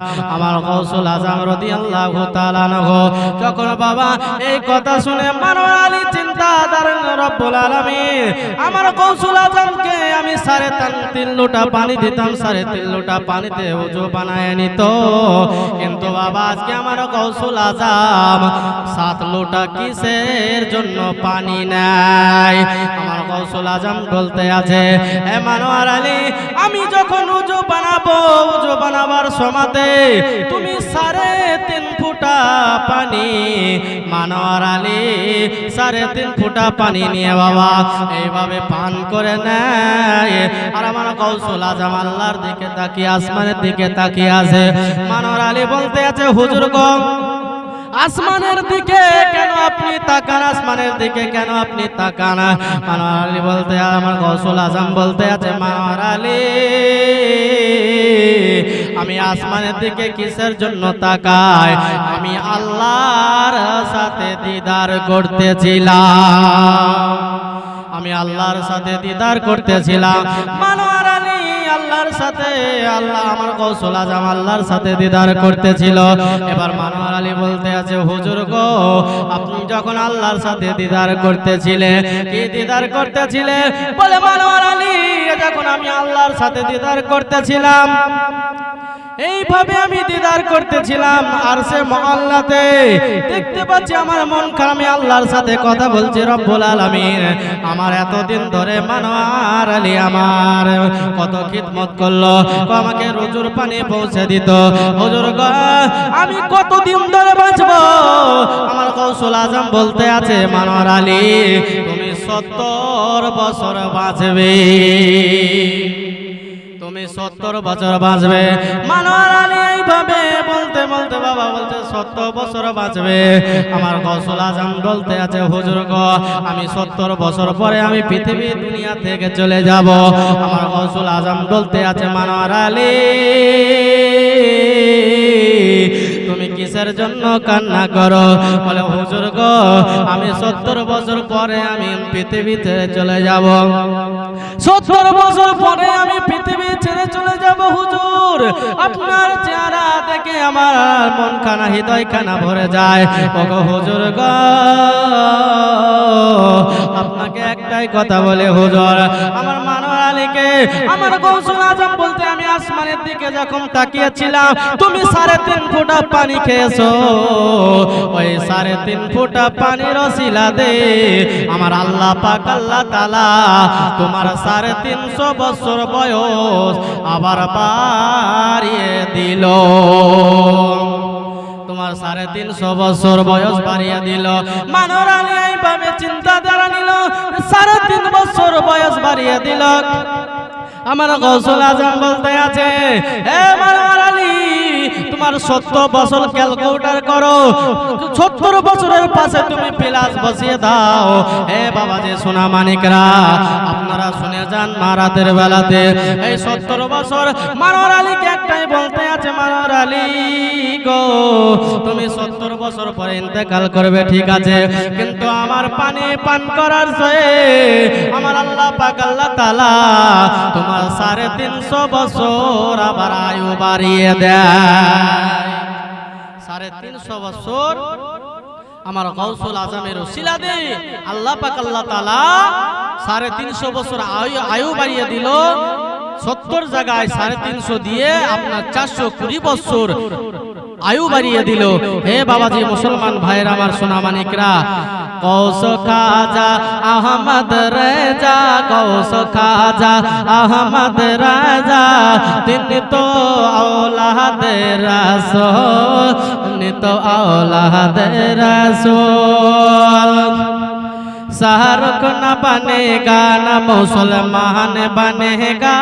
আমার কৌশল আজম রদি আল্লাহ যখন বাবা এই কথা শুনে মানব আলী আমার কৌশল আজমকে আমি তিন লোটা পানি দিতাম তিন লোটা পানিতে উজু বানায় নিত। কিন্তু বাবা, আজকে আমার কৌশল সাত লোটা কিসের জন্য পানি নাই? আমার কৌশল আজম বলতে আছে হে মানোয়ার আলী, আমি যখন উজু বানাবো, উজু বানাবার সমাতে তুমি সাড়ে তিন ফুটা পানি। মানোয়ার আলী সাড়ে তিন ফুটা পানি নিয়ে বাবা, এইভাবে পান করে নেয়। আর আমার কৌশল আজম আল্লাহর দিকে তাকিয়ে, আসমানের দিকে তাকিয়ে আছে। মানোয়ার আলী বলতে আছে, হুজুর গম আসমানের দিকে কেন আপনি তাকান? আসমানের দিকে কেন আপনি তাকান? মানোয়ার আলী বলতে আমার কৌশল আজম বলতে আছে, মানোয়ার আলী আমি আসমানের দিকে কিসের জন্য তাকাই? আমি আল্লাহর সাথে দিদার করতেছিলাম। আমি আল্লাহর সাথে দিদার করতেছিলাম। মানোয়ার আলী আল্লাহর সাথে আল্লাহ আমার কৌশল আজম আল্লাহর সাথে দিদার করতেছিল। এবার মানোয়ার আলী বলতে আছে হুজুর গো আপনি যখন আল্লাহর সাথে দিদার কি দিদার করতেছিলেন? বলে মানোয়ার আলী যখন আমি আল্লাহর সাথে দিদার করতেছিলাম এইভাবে আমি দিদার করতেছিলাম আর সে মহল্লাতে। দেখতে পাচ্ছি আমার মন আমি আল্লাহর সাথে কথা বলছি রব্বুল আলামিন। আমার এতদিন ধরে মানোয়ার আলী আমার কত খিদমত করল আমাকে রোজুর পানি পৌঁছে দিত। হুজুর আমি কতদিন ধরে বাঁচবো? আমার কৌশল আজম বলতে আছে, মানোয়ার আলী, তুমি সত্তর বছর বাঁচবে। তুমি সত্তর বছর বাঁচবে। মানোয়ার আলী এইভাবে বলতে বলতে বাবা বলছে সত্তর বছর বাঁচবে। আমার কৌশল আজম বলতে আছে হুজুর গো আমি সত্তর বছর পরে আমি পৃথিবী দুনিয়া থেকে চলে যাব। আমার কৌশল আজম বলতে আছে মানোয়ার আলী তুমি কিসের জন্য কান্না করো? বলে হুজুর গো আমি সত্তর বছর পরে আমি পৃথিবীতে চলে যাব। সত্তর বছর পরে আমি পৃথিবী ছেড়ে চলে যাব, হুজুর। আপনার চেহারা দেখে আমার মন খানা হৃদয় খানা ভরে যায়। ওগো হুজুর গ, আপনাকে একটাই কথা বলে, হুজুর। আমার মানোয়ার আলীকে, আমার কৌশল আজম বলতে আমি আসমানের দিকে যখন তাকিয়েছিলাম, তুমি সাড়ে তিন ফুটা পানি খেয়েছো। ওই সাড়ে তিন ফুটা পানির রসিলা দে, আমার আল্লাহ পাক, আল্লাহ তালা তোমার সাড়ে তিনশো বছর বয়স আবার বাড়িয়ে দিল। তোমার সাড়ে তিনশো বছর বয়স বাড়িয়ে দিল। মানোরানি এইভাবে চিন্তা দ্বারা নিল, সাড়ে তিন বছর বয়স বাড়িয়ে দিল। আমার গসল আজম বলতে আছে হে মারওয়ার আলী তোমার সত্তর বছর ক্যালকুলেটার করো। সত্তর বছরের পাশে তুমি প্লাস বসিয়ে দাও। হে বাবা যে সোনা মানিকরা আপনারা শুনে যান মারাতের বেলাতে। এই সত্তর বছর মানোয়ার আলীকে একটাই বলতে আছে মানোয়ার আলী গো, তুমি সত্তর বছর পরে ইন্তেকাল করবে, ঠিক আছে। কিন্তু আমার পানি পান করার সয়ে আমার আল্লাহ পাক, আল্লাহ তালা তোমার সাড়ে তিনশো বছর আবার আয়ু বাড়িয়ে দেয়। সাড়ে তিনশো বছর আমার গৌসুল আজমের ওসিলা দে। আল্লাহ পাক আল্লাহ তালা সাড়ে তিনশো বছর আয়ু আয়ু বাড়িয়ে দিল। সত্তর জায়গায় সাড়ে তিনশো দিয়ে আপনার চারশো কুড়ি বছর আয়ু বাড়িয়ে দিল। হে বাবাজি মুসলমান ভাইয়ের আমার সোনা মানিকরা কৌশ খাজা, আহমদ রাজা, কৌশ খাজা, আহমদ রাজা, তিনি তো ঔলাদ রাসো তিনি তো ঔলাদ রাসো শাহরুখ না বনেগা না মুসলমান বনেগা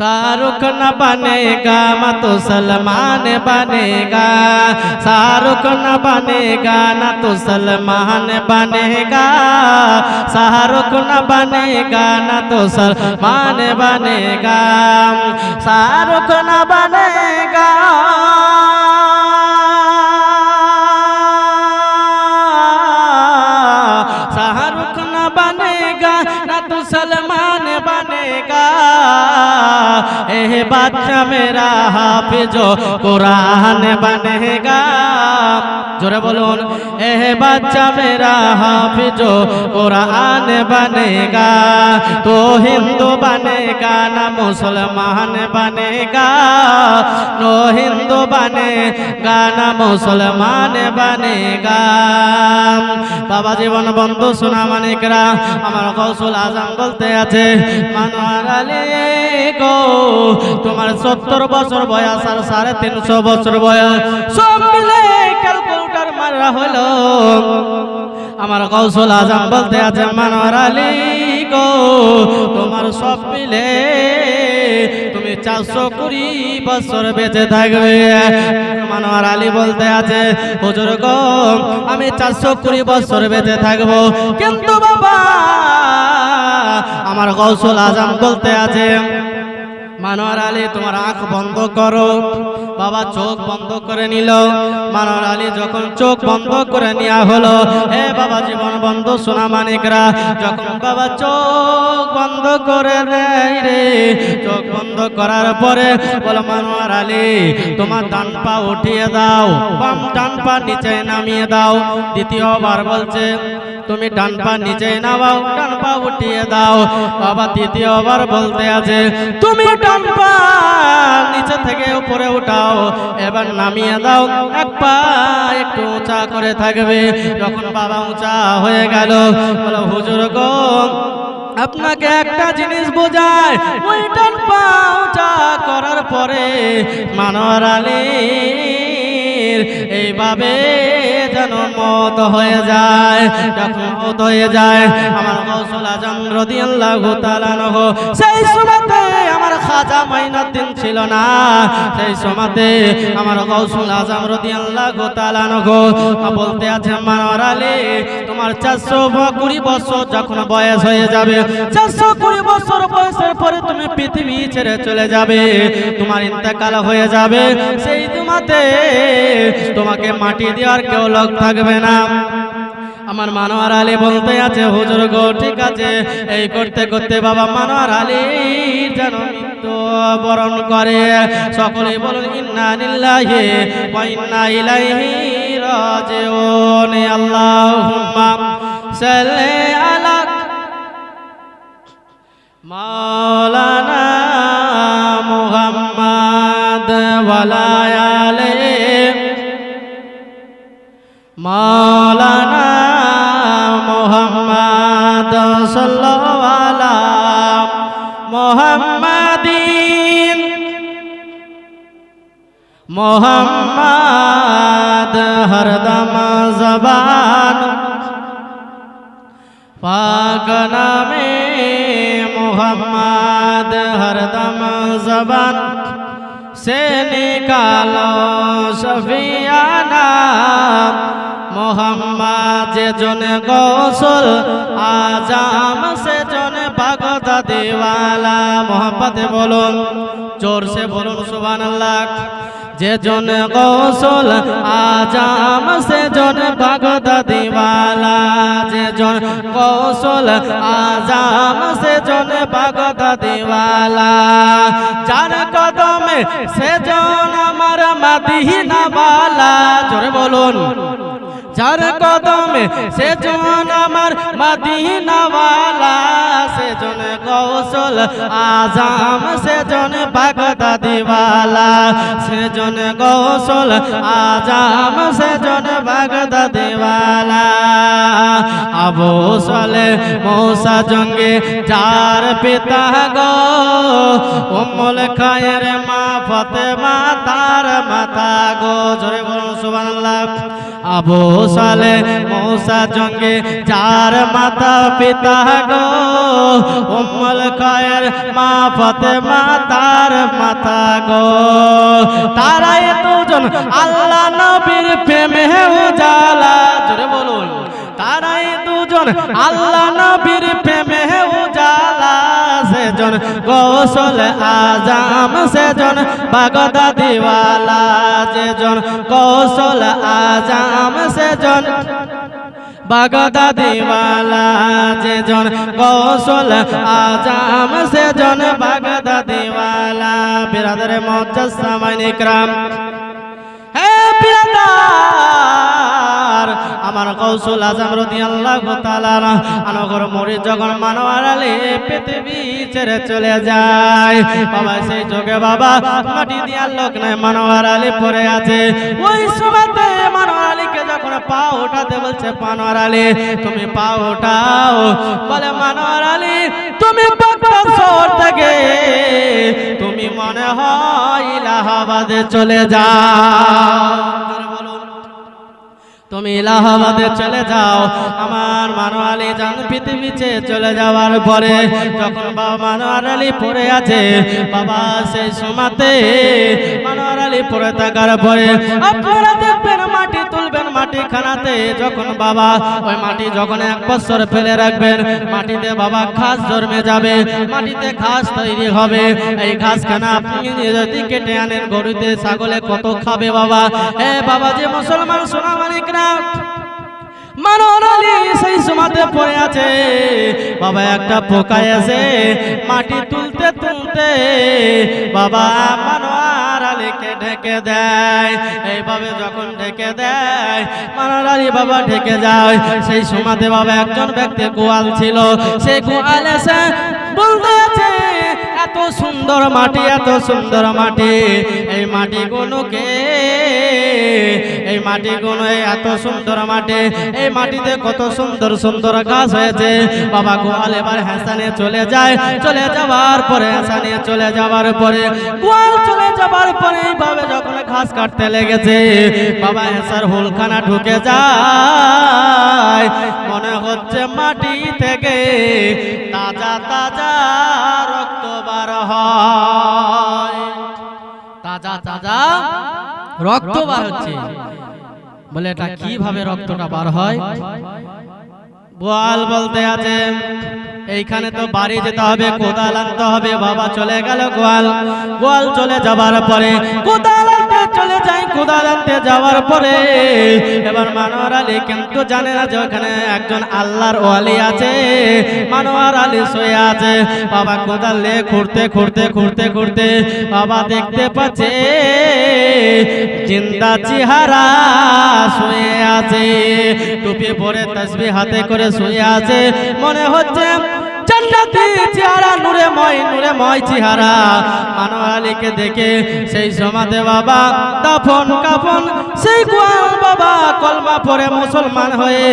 तारुख न बनेगा मत सलमान बनेगा। शाहरुख न बनेगा ना तो सलमान बनेगा। शाहरुख न बनेगा ना तो सलमान बनेगा। शाहरुख न बनेगा। ए बच्चा मेरा हाफिजो कुरान बनेगा जोरे बोलो ए बच्चा मेरा हाफिजो कुरान बनेगा तो हिंदू बनेगा ना मुसलमान बनेगा नो বনেগা তো হিন্দু বনেগা না মুসলমান বনেগা নো হিন্দু বনেগা না মুসলমান বনেগা বাবা জীবন বন্ধু সোনা মানিকরা, আমার কৌশল আজম বলতে আছে, মানোয়ার তোমার সত্তর বছর বয়স আর সাড়ে তিনশো বছর বয়স। সব মিলে ক্যালকুলেটার মারা হলো। আমার কৌশল আজম বলতে আছে, মানোয়ার আলী গো, তোমার সব মিলে তুমি চারশো কুড়ি বছর বেঁচে থাকবে। মানোয়ার আলী বলতে আছে, হুজুর গো, আমি চারশো কুড়ি বছর বেঁচে থাকব। কিন্তু বাবা, আমার কৌশল আজম বলতে আছে, মানোয়ার আলী, তোমার আঁখ বন্ধ করো। বাবা চোখ বন্ধ করে নিল। মানোয়ার আলী যখন চোখ বন্ধ করে নেওয়া হলো এ বাবা জীবন বন্ধ সোনা মানিকরা, যখন বাবা চোখ বন্ধ করে দেয় রে, চোখ বন্ধ করার পরে বলো, মানোয়ার আলী, তোমার ডান পা উঠিয়ে দাও, বাম ডান পা নিচে নামিয়ে দাও। দ্বিতীয়বার বলছে তুমি ডান পা নিচে নামাও, ডান পা উঠিয়ে দাও। বাবা তৃতীয়বার বলতে আছে, তুমি ডান পা নিচে থেকে উপরে উঠাও, এবার নামিয়ে দাও, এক পা একটু উঁচা করে থাকবে। যখন বাবা উঁচা হয়ে গেল, বলো, হুজুর গো, আপনাকে একটা জিনিস বোঝায় ওই ডান পা উঁচা করার পরে মানোয়ার আলীর এইভাবে যেন মত হয়ে যায়, যখন মত হয়ে যায়, আমার কৌশল আজম রাদিয়াল্লাহু তাআলা নহু সেই সময়তে আমার খাজা মাইনুদ্দিন ছিল না, সেই সময়তে আমার কৌশল আজম রাদিয়াল্লাহু তাআলা নহু বলতে আছে মানোয়ার আলী, তোমার চারশো কুড়ি বছর যখন বয়স হয়ে যাবে, চারশো কুড়ি বছর তুমি পৃথিবী ছেড়ে চলে যাবে, তোমার ইন্তেকাল হয়ে যাবে। সেই তোমাতে তোমাকে মাটি দেওয়ার কেউ লোক থাকবে না। আমার মানোয়ার আলী বলতে আছে, হুজুর গো, ঠিক আছে। এই করতে করতে বাবা মানোয়ার আলী যেন মৃত্যু বরণ করে। সকলে বলুন, ইন্না লিল্লাহি ওয়া ইন্না ইলাইহি রাজিউন আল্লাহুম্মা সাল্লি আলা মাওলানা پاک نام محمد ہر دم زبان سے نکالو شفیانہ محمد جن غسل آجام سے جن پاکتا دیوالا محبت بولون জোর সে বলুন সুবান আল্লাহ যে জন কৌশল আজাম সে জন ভাগত দিওয়ালা জন কৌশল আজাম সে জন ভগত দিওয়ালা যার কদমে সে জন আমার মাদিনা বালা। জোরে বলুন। যার কদমে সে জন আমার মদিনাওয়ালা সে জন কৌশল আজাম সে জন বাগদা দিওয়ালা সে জন কৌশল আজাম সে জন বাগদা দিওয়ালা আবু সালে মৌসা জঙ্গে যার পিতা গো, উম্মুল খায়ের মা ফতেমা, তার মাতা গো। জোরে বলুন সুবহানাল্লাহ। আবু সালে মৌসা জঙ্গে, যার মাতা পিতা গো, উম্মুল মা ফতেমা, তার মাতা গো। তারাই দুজন আল্লাহ নবীর প্রেমে উজালা। জোরে বলুন। তারাই দুজন আল্লাহ নবীর প্রেমে সেজন, কৌশল আজাম সেজন বাগদা দিওয়ালা যেজন, কৌশল আজাম সেজন বাগদাদিওয়ালা যেজন, কৌশল আজাম সেজন বাগদাদিওয়ালা বিরাদরে মজ্জাসামাইন ইকরাম। কৌশল আজম রদি আল্লাহ আনগর মরি যখন মানবার আলে পৃথিবী ছেড়ে চলে যায়, বাবা সেই যোগে বাবা মাটি দিয়ার লোক নাই মানবার আলী পড়ে আছে। ওই সময়তে মানবার আলীকে যখন পা ওঠাতে বলছে পানোয়ার আলী, তুমি পা ওঠাও বলে, মানোয়ার আলী, তুমি শহর থেকে, তুমি মনে হয় ইলাহাবাদে চলে যাও। তুমি এলাহাবাদে চলে যাও। আমার মানোয়ালি যান পৃথিবীতে চলে যাওয়ার পরে যখন বাবা মানোয়ার আলী পড়ে আছে, বাবা সেই সময়তে মানোয়ার আলী পড়ে থাকার পরে আপনারা দেখবেন মাটি তুলবেন মাটি খানাতে যখন বাবা, ওই মাটি যখন এক বছর ফেলে রাখবেন, মাটিতে বাবা ঘাস জন্মে যাবে, মাটিতে ঘাস তৈরি হবে। এই ঘাস খানা আপনি যদি কেটে আনেন, গরুতে ছাগলে কত খাবে বাবা? এ বাবা যে মুসলমান সোনা মানিকরা মানোর আলী সেই পড়ে আছে। বাবা একটা পোকা এসে মাটি তুলতে তুলতে বাবা আলীকে ঢেকে দেয়। এইভাবে যখন ঢেকে দেয়, মারারি বাবা ঢেকে যায়। সেই সমাধে বাবা একজন ব্যক্তি গোয়াল ছিল। সেই গোয়াল এসে বলতে এত সুন্দর মাটি, এত সুন্দর মাটি। এই মাটি গুলোকে এই মাটি গুলো এত সুন্দর মাটি। এই মাটিতে কত সুন্দর সুন্দর গাছ হয়েছে। বাবা গোয়াল এবার হাসানে চলে যায়। চলে যাওয়ার পরে, হাসানে চলে যাওয়ার পরে, গোয়াল চলে যাওয়ার পরে এইভাবে যখন ঘাস কাটতে লেগেছে, বাবা হেসার হুলখানা ঢুকে যায়। মনে হচ্ছে মাটি থেকে তাজা তাজা তাজা তাজা রক্ত বার হচ্ছে। বলে এটা কীভাবে রক্তটা বার হয়? বল বলতে আছে, এইখানে তো বাড়ি যেতে হবে, কোদাল আনতে হবে, বাবা চলে গেল গোয়াল। গোয়াল চলে যাবার পরে কোদাল কোদাল আনতে যাওয়ার পরে এবার মানোয়ার আলী কিন্তু জানে না যে ওখানে একজন আল্লাহর ওয়ালি আছে, মানোয়ার আলী শুয়ে আছে। বাবা কোদাল নিয়ে খুঁড়তে খুঁড়তে খুঁড়তে খুঁড়তে বাবা দেখতে পাচ্ছে জিন্দা চেহারা শুয়ে আছে। টুপি পরে তসবি হাতে করে শুয়ে আছে। মনে হচ্ছে চেহারা ময় ময় চেহারা। দেখে সেই বাবা সেই বাবা কলমা পরে মুসলমান হয়ে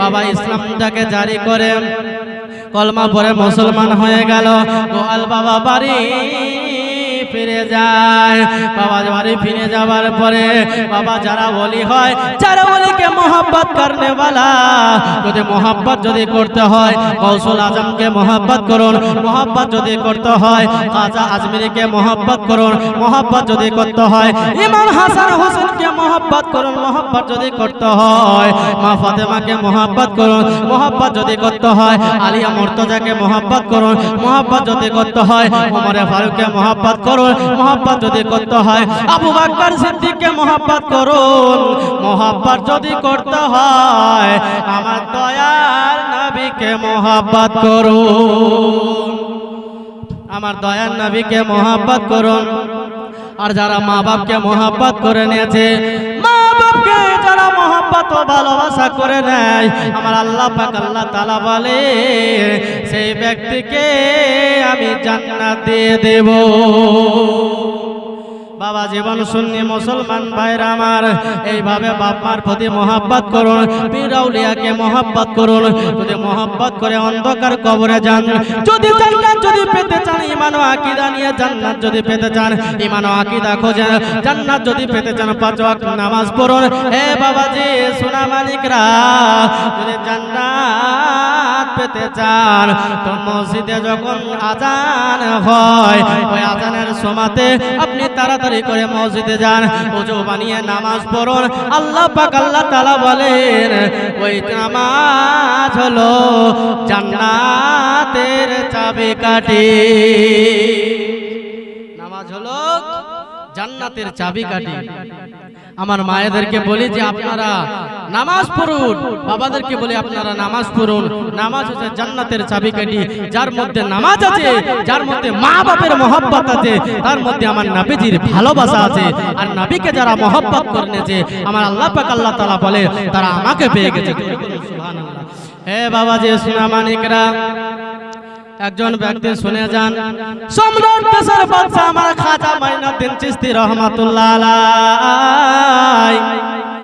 বাবা ইসলামটাকে জারি করে কলমা পরে মুসলমান হয়ে গেল। গোয়াল বাবা বাড়ি ফিরে যায়। বাবা বাড়ি ফিরে যাওয়ার পরে বাবা যারা বলি হয়, যারা বলিকে মোহাব্বত করনে वाला যদি মোহাব্বত যদি করতে হয়, কৌশল আজমকে মোহাব্বত করুন, মোহাব্বত যদি করতে হয়, খাজা আজমিরিকে মোহাব্বত করুন, মোহাব্বত যদি করতে হয়, ইমাম হাসান হোসেনকে মোহাব্বত করুন, মোহাব্বত যদি করতে হয়, মা ফাতেমাকে মোহাব্বত করুন, মোহাব্বত যদি করতে হয়, আলিয়া মুর্তজাকে মোহাব্বত করুন, মোহাব্বত যদি করতে হয়, ওমরে ফারুককে মোহাব্বত করুন মোহাব্বত যদি করতে হয়। আবু বাক্কার সিদ্দিককে মহাপাত করুন। মহাপাত যদি করতে হয়, আমার দয়ার নবীকে মহাপাত করুন। আমার দয়ার নবীকে মহাপাত করুন। আর যারা মা বাপকে মহাপাত করে নিয়েছে ও ভালোবাসা করে নেয়। আমার আল্লাহ পাক আল্লাহ তালা বলে, সেই ব্যক্তিকে আমি জান্নাত দিয়ে দেব। বাবা জীবন শূন্য মুসলমান ভাইরা আমার, এইভাবে বাপমার প্রতি মহাব্বত করুন বিরাউলিয়াকে মহাব্বত করুন, যদি মহাব্বত করে অন্ধকার কবরে যান, যদি জান্নাত যদি পেতে চান ইমান ও আকীদা নিয়ে জান্নাত যদি পেতে চান ইমান ও আকীদা খোঁজেন, জান্নাত যদি পেতে চান, পাঁচ নামাজ পড়ুন হে বাবাজি সোনা মানিকরা পেতে চান। তো মসজিদে যখন আজান হয়, ওই আজানের সমাতে আপনি তাড়াতাড়ি করে মসজিদে যান ওজু বানিয়ে নামাজ পড়ুন। আল্লাহ পাক, আল্লাহ তাআলা বলেন, ওই নামাজ হলো জান্নাতের চাবিকাঠি। নামাজ হলো জান্নাতের চাবিকাঠি। আমার মায়েদেরকে বলি যে আপনারা নামাজ পড়ুন। বাবাদেরকে বলি আপনারা নামাজ পড়ুন। নামাজ হচ্ছে জান্নাতের চাবিকাঠি। যার মধ্যে নামাজ আছে যার মধ্যে মা বাপের মহব্বত আছে তার মধ্যে আমার নাবিজির ভালোবাসা আছে। আর নাবিকে যারা মহব্বত করেছে আমার আল্লাহ পাক আল্লাহ তাআলা বলে তারা আমাকে পেয়ে গেছে। সুবহানাল্লাহ। হে বাবা যে সোনা মানিকরা একজন ব্যক্তি শুনে যান সম্রাট দেশের বাদশা আমার খাজা মাইনুদ্দিন চিশতি রহমাতুল্লাহ আলাই